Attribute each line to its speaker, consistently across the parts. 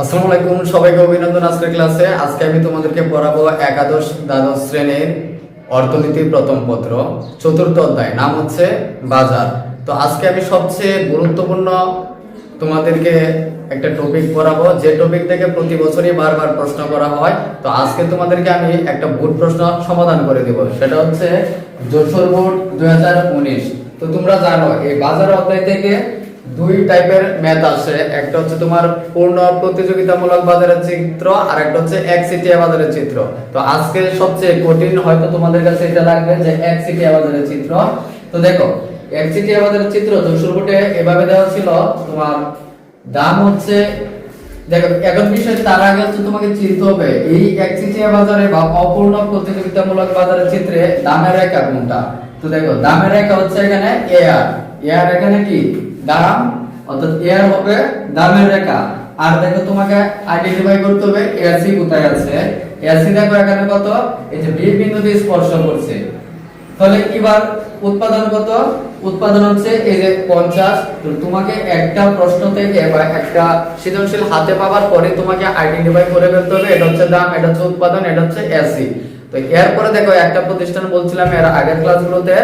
Speaker 1: আসসালামু আলাইকুম, সবাইকে অভিনন্দন আজকের ক্লাসে। আজকে আমি তোমাদেরকে পড়াবো একাদশ দ্বাদশ শ্রেণির অর্থনীতি প্রথম পত্র, চতুর্থ অধ্যায়, নাম হচ্ছে বাজার। তো আজকে আমি সবচেয়ে গুরুত্বপূর্ণ তোমাদেরকে একটা টপিক পড়াবো, যে টপিক থেকে প্রতি বছরই বারবার প্রশ্ন করা হয়। তো আজকে তোমাদেরকে আমি একটা বোর্ড প্রশ্ন সমাধান করে দেব, সেটা হচ্ছে যশোর বোর্ড দুই তো তোমরা জানো, এই বাজার অধ্যায় থেকে দুই টাইপের ম্যাথ আসে একটা হচ্ছে তোমার পূর্ণ প্রতিযোগিতামূলক বাজারের চিত্র, আর একটা হচ্ছে এক সিটিয়া বাজারের চিত্র। তো আজকে সবচেয়ে কঠিন হয়তো তোমাদের কাছে এটা লাগবে যে এক সিটিয়া বাজারের চিত্র। তো দেখো, এক সিটিয়া বাজারের চিত্র যশোর বোর্ডে এভাবে দেওয়া ছিল, তোমার দাম হচ্ছে, দেখো, এখন বিষয় তার আগে হচ্ছে তোমাকে চিনতে হবে, এই এক সিটিয়া বাজারে বা অপূর্ণ প্রতিযোগিতামূলক বাজারের চিত্রে দামের রেখা কোনটা? তো দেখো, দামের রেখা হচ্ছে এখানে এআর এআর এখানে কি? দাম, অর্থাৎ এআর হবে দামের রেখা। আর দেখো তোমাকে আইডেন্টিফাই করতে হবে এআরসি কোথায় আছে? এআরসি দেখো এখানে কত? এই যে বি বিন্দুতে স্পর্শ করছে। তাহলে এবার উৎপাদন কত? উৎপাদন হচ্ছে এই যে পঞ্চাশ। তোমাকে একটা প্রশ্ন থেকে বা একটা সৃজনশীল হাতে পাওয়ার পরে তোমাকে আইডেন্টিফাই করে ফেলতে হবে, এটা হচ্ছে দাম, এটা হচ্ছে উৎপাদন, এটা হচ্ছে এসি তো এরপরে দেখো, একটা প্রতিষ্ঠান বলছিলাম এর আগের ক্লাসগুলোতে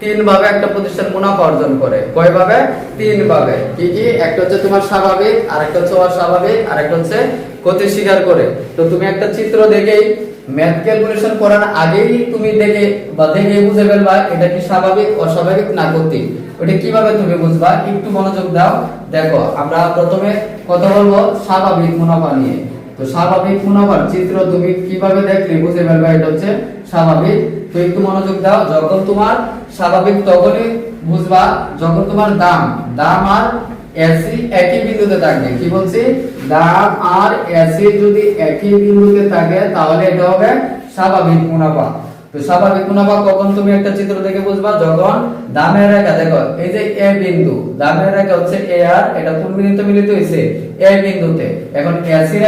Speaker 1: তিন ভাবে একটা প্রতিষ্ঠান মুনাফা অর্জন করে। কয় ভাবে তিন ভাবে কি কি? একটা হচ্ছে তোমার স্বাভাবিক আর একটা হচ্ছে অস্বাভাবিক আর একটা হচ্ছে ক্ষতি স্বীকার করে। তো তুমি একটা চিত্র দেখেই ম্যাথ ক্যালকুলেশন করার আগেই তুমি দেখে বা দেখে বুঝে ফেলবা, এটা কি স্বাভাবিক, অস্বাভাবিক না ক্ষতি ওটা কীভাবে তুমি বুঝবা? একটু মনোযোগ দাও। দেখো, আমরা প্রথমে কথা বলব স্বাভাবিক মুনাফা নিয়ে। তো স্বাভাবিক মুনাফার চিত্র তুমি কীভাবে দেখলে বুঝে ফেলবা? এটা হচ্ছে স্বাভাবিক তো একটু মনোযোগ দাও, যখন তোমার স্বাভাবিক তখনই বুঝবা, যখন তোমার দাম দাম আর এসি একই বিন্দুতে থাকবে। কি বলছি? দাম আর এসি যদি একই বিন্দুতে থাকে, তাহলে এটা হবে স্বাভাবিক মুনাফা। স্বাভাবিক মুনাফা কখন তুমি একটা চিত্র দেখে বুঝবা? যখন দামের রেখা, দেখো, এই যে এ বিন্দু, দামের রেখা হচ্ছে এ আর, এটা মিলিত হয়েছে এ বিন্দুতে। এখন এসি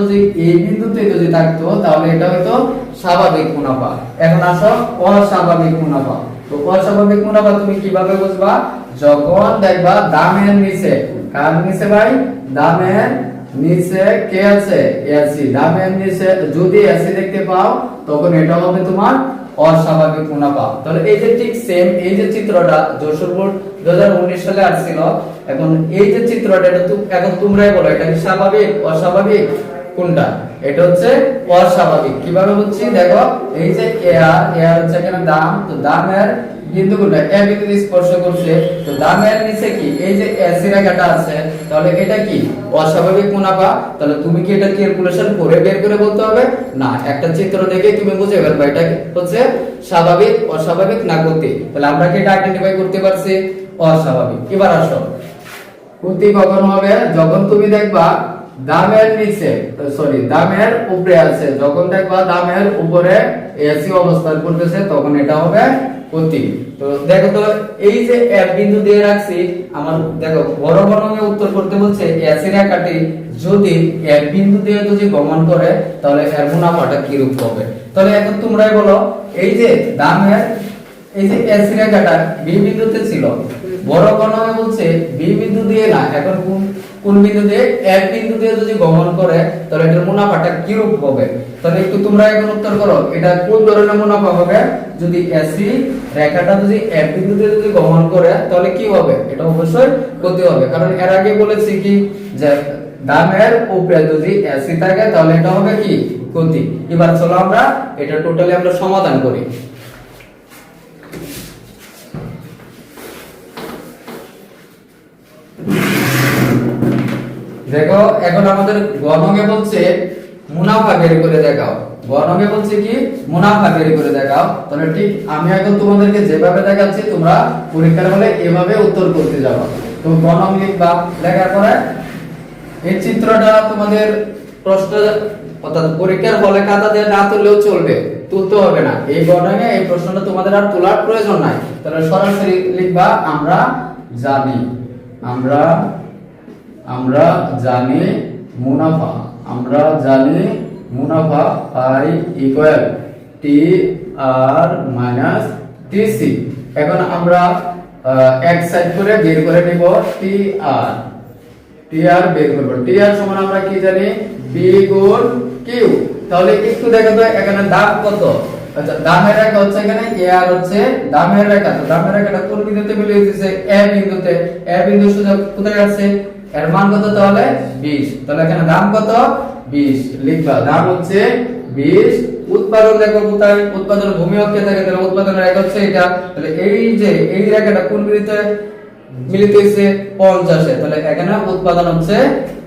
Speaker 1: যদি এই বিন্দুতে যদি থাকতো, তাহলে এটা হয়তো স্বাভাবিক মুনাফা। এখন আসো, অস্বাভাবিক মুনাফা। তো অস্বাভাবিক মুনাফা তুমি কীভাবে বুঝবা? যখন দেখবা দামের নিচে। কার নিচে ভাই? দামের নিচে কে আছে? এসি ডাবে নিচে যদি এসি দেখতে পাও, তখন এটা হবে তোমার অস্বাভাবিক মুনাফা। তাহলে এই যে ঠিক সেম এই যে চিত্রটা যশোরপুর দু হাজার উনিশ সালে আসছিল, এখন এই যে চিত্রটা, এটা এখন তোমরাই বলো, এটা কি স্বাভাবিক, অস্বাভাবিক? কোনটা? এটা হচ্ছে অস্বাভাবিক। কীভাবে হচ্ছে দেখো, এই যে এয়ার এয়ার হচ্ছে এখানে দাম, তো দামের বিন্দু কোনটা? এ বিন্দু স্পর্শ করছে, তো দামের নিচে কি? এই যে এসি রেখাটা আছে, তাহলে এটা কি? অস্বাভাবিক মুনাফা? তাহলে তুমি কি এটা ক্যালকুলেশন করে বের করে বলতে হবে? না, একটা চিত্র দেখে তুমি বুঝে ফেলবে এটা হচ্ছে স্বাভাবিক, অস্বাভাবিক না ক্ষতি তাহলে আমরা কি এটা আইডেন্টিফাই করতে পারছি? অস্বাভাবিক। এবার আসো। ক্ষতি কখন হবে? যখন তুমি দেখবা দামের নিচে সরি দামের উপরে আছে। যখন দেখবা দামের উপরে এসি অবস্থান করতেছে, তখন এটা হবে ক্ষতি। তো দেখো তো, এই যে এক বিন্দু দিয়ে রাখছি, আমার দেখো, বড় বর্ণমে উত্তর করতে বলছে এসি রেখাটি যদি এক বিন্দু দিয়ে যদি গমন করে, তাহলে এর মুনাফাটা কিরূপ হবে? তাহলে এখন তোমরাই বলো, এই যে দামের, এই যে এসি রেখাটা বি বিন্দুতে ছিল। বড় গণনা বলছে বি বিন্দু দিয়ে না, এখন কোন কোন বিন্দু দিয়ে? এক বিন্দু দিয়ে যদি গমন করে, তাহলে এটার মুনাফাটা কি রূপ হবে? তাহলে একটু তোমরা এখন উত্তর করো, এটা কোন ধরনের মুনাফা হবে? যদি এসি রেখাটা যদি এক বিন্দু দিয়ে যদি গমন করে, তাহলে কি হবে? এটা অবশ্যই ক্ষতি হবে। কারণ এর আগে বলেছি কি? যে দামের উপরে যদি এসি থাকে, তাহলে এটা হবে কি? ক্ষতি। এবার চলো আমরা এটা টোটালি আমরা সমাধান করি। দেখো, এখন আমাদের গণকে বলছে মুনাফা বের করে দেখাও। গণকে বলছে কি? মুনাফা বের করে দেখাও। তাহলে ঠিক আমি এখন তোমাদেরকে যেভাবে দেখাচ্ছি, তোমরা পরীক্ষার হলে এভাবে উত্তর করতে যাব। তো গণক লিখবা লেখার পরে এই চিত্রটা তোমাদের প্রশ্ন, অর্থাৎ পরীক্ষার হলে খাতা দিয়ে না তুললেও চলবে, তুলতে হবে না। এই গণকে এই প্রশ্নটা তোমাদের আর তোলার প্রয়োজন নাই। তাহলে সরাসরি লিখবা, আমরা জানি, আমরা আমরা জানি মুনাফা, আমরা জানি মুনাফা পাই equal T R minus TC এখন আমরা এক সাইড করে বের করে নিব টি আর টিআর বের করব। টিআর সমান আমরা কি জানি? বি গুণ কিউ তাহলে একটু দেখো তো এখানে দাম কত? আচ্ছা দামের রেখা হচ্ছে এখানে এ আর হচ্ছে দামের রেখা। তো দামের রেখাটা কোন বিন্দুতে মিলে দিতেছে এ বিন্দুতে। এ বিন্দু সোজা কোথায় আছে এর মান কত তাহলে? 20 তাহলে এখানে দাম কত? 20 লিখবা দাম হচ্ছে 20 উৎপাদন দেখো কোথায়? উৎপাদন ভূমি অক্ষে থাকে। তাহলে উৎপাদনের রেখা হচ্ছে এটা। তাহলে এই যে এই রেখাটা কোন বিন্দুতে মিলিত হয়েছে? পঞ্চাশে। তাহলে এখানে উৎপাদন হচ্ছে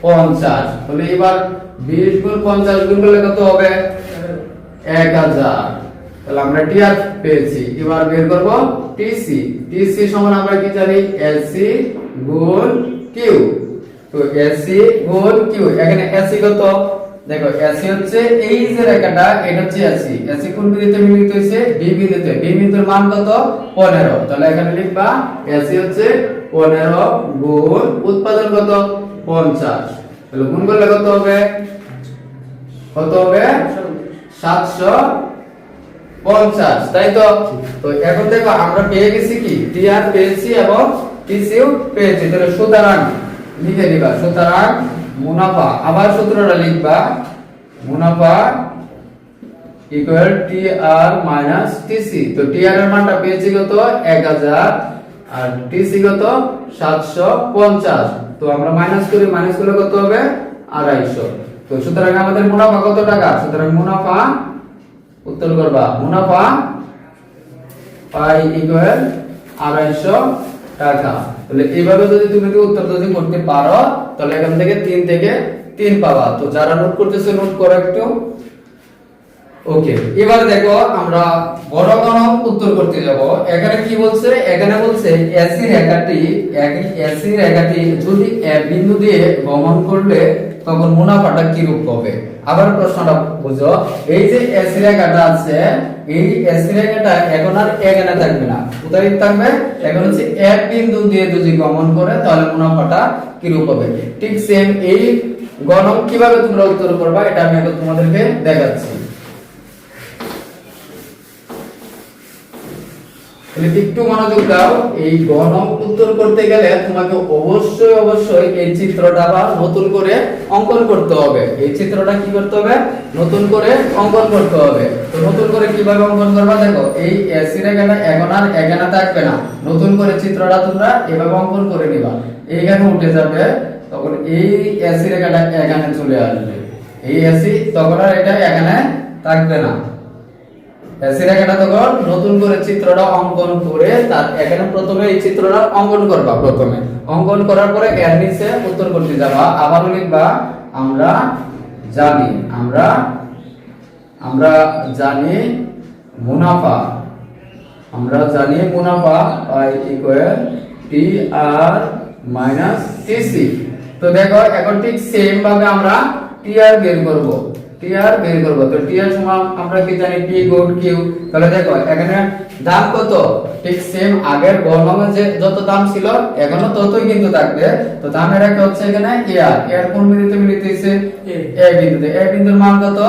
Speaker 1: পঞ্চাশ। তাহলে এবার বিশ গুণ পঞ্চাশ গুণ করলে কত হবে? এক হাজার। তাহলে আমরা টিআর পেয়েছি। এবার বের করব টিসি টিসি সমান আমরা কি জানি? এসি গুণ কিউ। তো এসি গুণ কিউ এখানে এসি কত? দেখো এসি হচ্ছে এই যে রেখাটা, এটা হচ্ছে এসি এসি কোন বিন্দুতে মিলিত হয়েছে? বি বিন্দুতে। বি বিন্দুর মান কত? 15 তাহলে এখানে লিখবা এসি হচ্ছে 15 গুণ উৎপাদন কত? 50 তাহলে গুণ করলে কত হবে? কত হবে? 750 তাই তো? তো এখন দেখো, আমরা পেয়ে গেছি কি? টিআর পেয়েছি এবং টিসিও পেয়েছি। তাহলে সুতরাং লিখে দিবা সুতরাং মুনাফা, আবার সূত্রটা লিখবা। মুনাফা equal T R minus TC তো টি আর এর মানটা পেয়েছি কত? 1000 আর টিসি কত? 750 তো আমরা মাইনাস করি মাইনাস করলে কত হবে? 250 তো সুতরাং আমাদের মুনাফা কত টাকা? সুতরাং মুনাফা, উত্তর করবা, মুনাফা পাই ইকুয়াল 250 টাকা। তাহলে এইভাবে যদি তুমি উত্তর যদি করতে পারো, তাহলে এখান থেকে তিন থেকে তিন পাবা। তো যারা নোট করতেছে নোট করো একটু। ওকে এবার দেখো, আমরা বড় গণক উত্তর করতে যাব। এখানে কি বলছে? এখানে বলছে এসি রেখাটি এসি রেখাটি যদি এক বিন্দু দিয়ে গমন করলে তখন মুনাফাটা কি রূপ হবে? আবার প্রশ্নটা বুঝো। এই যে এস রেখাটা আছে, এই এস রেখাটা এখন আর এখানে থাকবে না। কোথায় থাকবে, এখন হচ্ছে এক বিন্দু দিয়ে যদি গমন করে, তাহলে মুনাফাটা কিরূপ হবে? ঠিক সেম এই গণক কীভাবে তোমরা উত্তর করবা, এটা আমি এখন তোমাদেরকে দেখাচ্ছি। তাহলে একটু মনোযোগ দাও, এই গণক উত্তর করতে গেলে তোমাকে অবশ্যই অবশ্যই এই চিত্রটা বা নতুন করে অঙ্কন করতে হবে। এই চিত্রটা কি করতে হবে? নতুন করে অঙ্কন করতে হবে। তো নতুন করে কীভাবে অঙ্কন করবা? দেখো, এই এসি রেখাটা এখন আর এখানে থাকবে না। নতুন করে চিত্রটা তোমরা এভাবে অঙ্কন করে নিবা। এইখানে উঠে যাবে, তখন এই এসি রেখাটা এখানে চলে আসবে। এই এসি তখন আর এটা এখানে থাকবে না। রেখাটা তখন নতুন করে চিত্রটা অঙ্কন করে তার এখানে প্রথমে এই চিত্রটা অঙ্কন করবা প্রথমে। অঙ্কন করার পরে এর নিচে উত্তর করতে যাবা। আবার লিখবা, আমরা জানি, আমরা আমরা জানি মুনাফা। আমরা জানি মুনাফা by equal T R minus TC তো দেখো, এখন ঠিক সেম ভাবে আমরা টি আর বের করব। টি আর বের করব। তো টি আর সমান আমরা কি জানি পি গুণ কিউ তাহলে দেখো এখানে দাম কত? ঠিক সেম আগের বর্ণমে যে যত দাম ছিল এখনও ততই কিন্তু থাকবে। তো দামের একটা হচ্ছে এখানে এ আর এ আর কোন বিন্দুতে মিলিত হয়েছে? এ বিন্দুতে। এ বিন্দুর মান কত?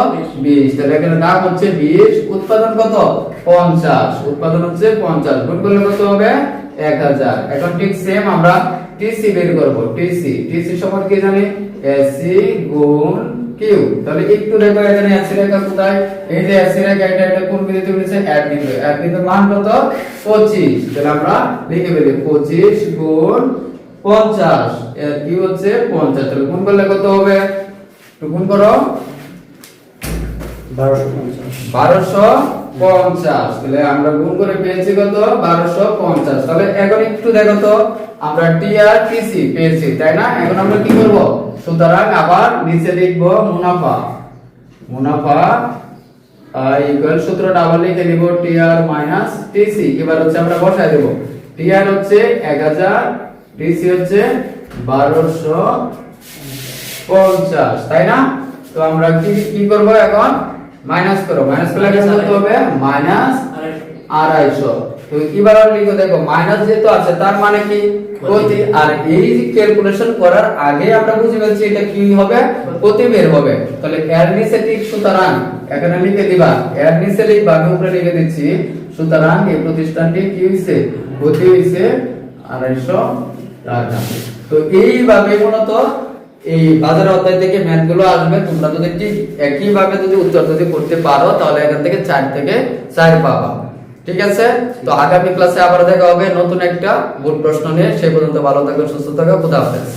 Speaker 1: 20 তাহলে এখানে দাম হচ্ছে 20 উৎপাদন কত? 50 উৎপাদন হচ্ছে 50 গুণ করলে কত হবে? 1000 এখন ঠিক সেম আমরা টিসি বের করব। টিসি টিসি সমান কি জানি? এসি গুণ কিউ? তাহলে একটু দেখো এখানে এসি রেখা কোথায়? এই যে এসি রেখা এটা এটা কোন বিন্দুতে মিলেছে এক বিন্দু এক বিন্দুর মান কত? 25 তাহলে আমরা লিখে ফেলি 25 গুণ 50 এর কি হচ্ছে? 50 তাহলে গুণ করলে কত হবে? একটু গুণ করো। বারোশো পঞ্চাশ। তাহলে আমরা গুণ করে পেয়েছি কত? বারোশো পঞ্চাশ। তাহলে এখন একটু দেখো তো আমরা টি আর টিসি পেয়েছি তাই না? এখন আমরা কি করব? সুতরাং আবার নিচে লিখব মুনাফা। মুনাফা ইকুয়াল সূত্রটা আবার লিখে নিব টি আর মাইনাস টিসি এবার হচ্ছে আমরা বসায় দেব। টি আর হচ্ছে এক হাজার টিসি হচ্ছে বারোশো পঞ্চাশ তাই না? তো আমরা কি কি করব এখন? মাইনাস করো মাইনাস করলে হবে? মাইনাস আড়াইশো। তো এবার লিখো দেখো মাইনাস যেহেতু আছে তার মানে কি? প্রতি আর এই যে ক্যালকুলেশন করার আগে আমরা বুঝে ফেলছি এটা কি হবে? প্রতি বের হবে। তাহলে এর নিচে ঠিক সুতরাং এখানে লিখে দিবা এর নিচে লিখবা আমি উপরে লিখে দিচ্ছি সুতরাং এই প্রতিষ্ঠানটি কি হইছে? প্রতি হইছে আড়াইশো টাকা। তো এইভাবে মূলত এই বাজারের অধ্যায় থেকে ম্যাথগুলো আসবে। তোমরা যদি ঠিক একইভাবে যদি উত্তর যদি করতে পারো তাহলে এখান থেকে চার থেকে চার পাবা। ঠিক আছে? তো আগামী ক্লাসে আবার দেখা হবে নতুন একটা ভুল প্রশ্ন নিয়ে। সেই পর্যন্ত ভালো থাকবেন সুস্থ থাকবেন খুদা হাফেজ।